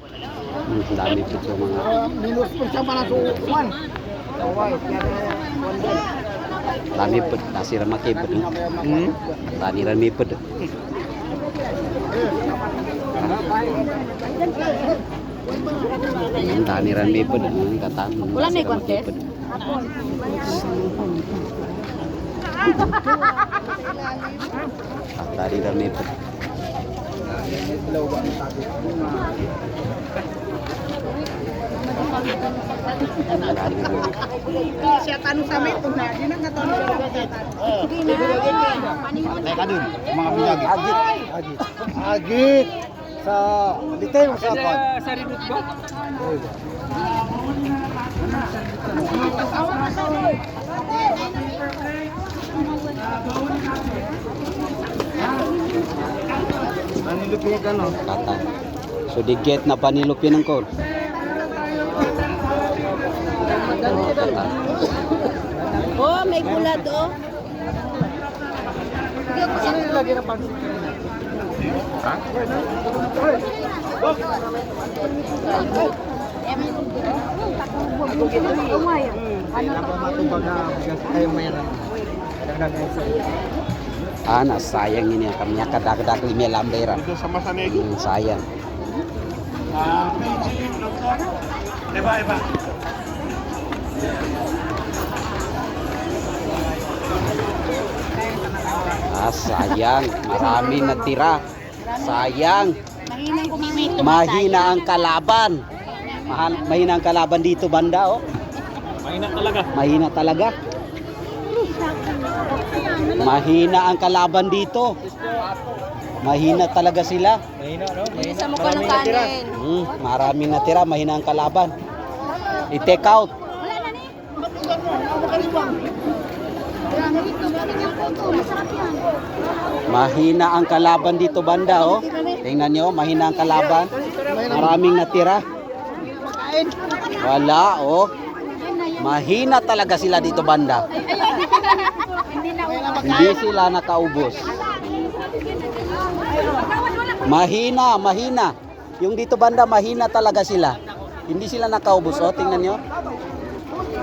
Hmm, dami po sa mga Minus po siya para suukuan. Kaway, kaya dami po nasira makipod. Hmm? Tani ran mipod. Hmm, Tani ran mipod. Hmm, Katan. Wala na nasira contest? makipod. Ah, Setan sama itu nah, lupi ka no? Kata. So digit na panilupin ng call. Kata. Oh, may gulad oh. Saan nilagay ng pansit? Ano pa matubag na bigas kayo mayroon. Kadagdagan sa Ana sayang ini kami kadagdag lima lambera. Hmm, sayang. Iba, iba. Ah, sayang. Marami natira. Sayang. Mahina ang kalaban. Mahal, mahina ang kalaban dito banda oh. Mahina talaga. Mahina talaga. Mahina ang kalaban dito. Mahina talaga sila. Mahina, no? Isa mo ka ng kanin. Hmm, marami natira, mahina ang kalaban. I-take out. Wala na ni. Mahina ang kalaban dito banda oh. Tingnan nyo, mahina ang kalaban. Maraming natira. Wala oh. Mahina talaga sila dito banda. Hindi sila nakaubos. Mahina, mahina. Yung dito banda, mahina talaga sila. Hindi sila nakaubos. O, tingnan nyo.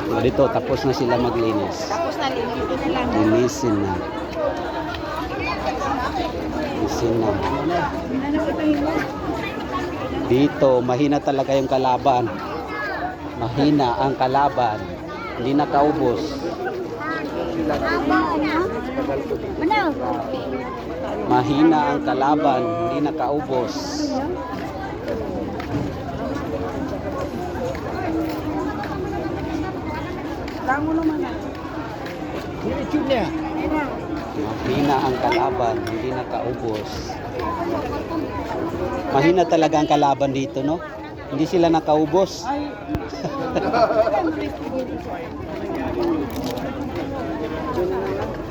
O, dito, tapos na sila maglinis. Tapos na linisin na lang. Linisin na. Linisin na. Dito, mahina talaga yung kalaban. Mahina ang kalaban. Hindi nakaubos. Mahina ang kalaban, hindi nakaubos. Niya. Mahina ang kalaban, hindi nakaubos. Mahina talaga ang kalaban dito, no? Hindi sila nakaubos.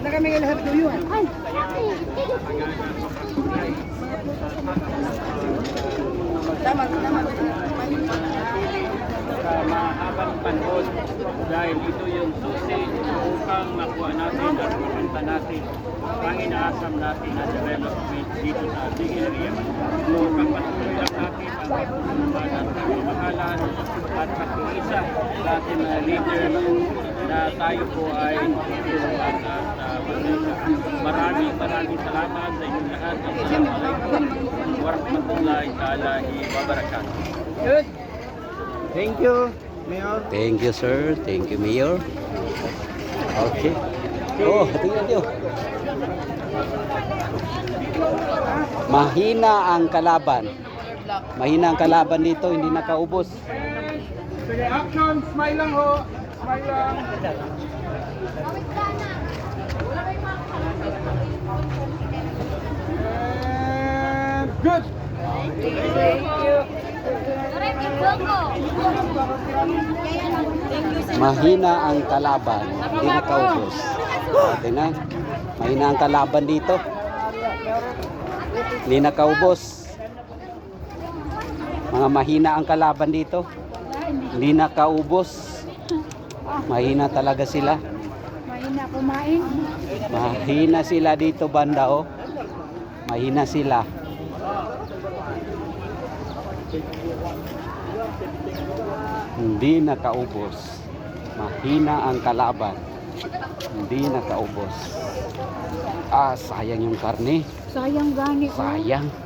Nakamay lahat do yun. Tama, tama. sa mahabang panahon dahil ito yung susi upang makuha natin at makanta natin ang inaasam natin na development dito sa ating area. So, pagpatuloy pagmamahalan at pag-iisa sa ating mga leader na tayo po ay tulungan at uh, maraming maraming salamat sa inyong lahat. Assalamualaikum warahmatullahi ta'ala wabarakatuh. Good. Thank you, Mayor. Thank you, sir. Thank you, Mayor. Okay. Oh, tingnan nyo. Mahina ang kalaban. Mahina ang kalaban dito, hindi nakaubos. Sige, action! Smile lang ho! Smile lang! And good! Mahina ang kalaban, hindi nakaubos. Tingnan, mahina ang kalaban dito. Hindi nakaubos. Mga mahina ang kalaban dito. Hindi nakaubos. Mahina talaga sila. Mahina kumain. Mahina sila dito banda oh. Mahina sila. Hindi nakaubos. Mahina ang kalaban. Hindi nakaubos. Ah, sayang yung karne. Sayang gani. Sayang.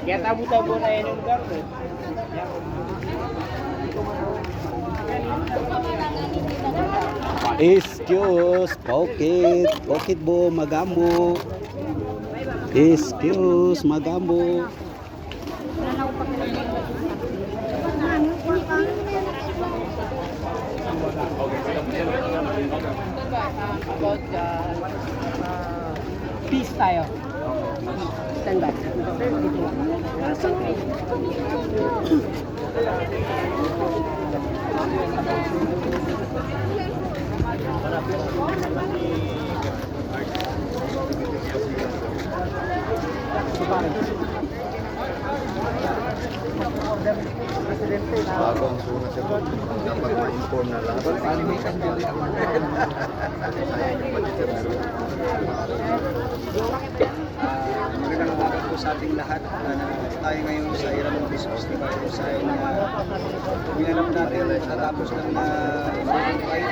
Kaya tabo-tabo na yan yung lugar ko. Excuse, pocket, pocket bo, magambo. Excuse, magambo. Peace tayo. Stand by. Bago ang suna siya doon. Dapat ma-inform na lahat. Animation dili ako. Ah, magandang umaga po sa ating lahat. Uh, tayo ngayon sa Iram Peace Festival kung saan uh, minanap natin natapos ng na fight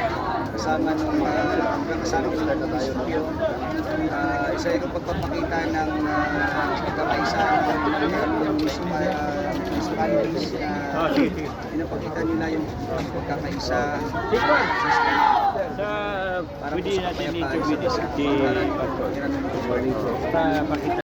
kasama ng uh, kasama ng munisipyo. Uh, isa yung pagpapakita ng uh, pagkakaisa ng municipal uh, municipalities na pinapakita nila yung pagkakaisa Sa para po sa kapayapaan sa si bansa. Para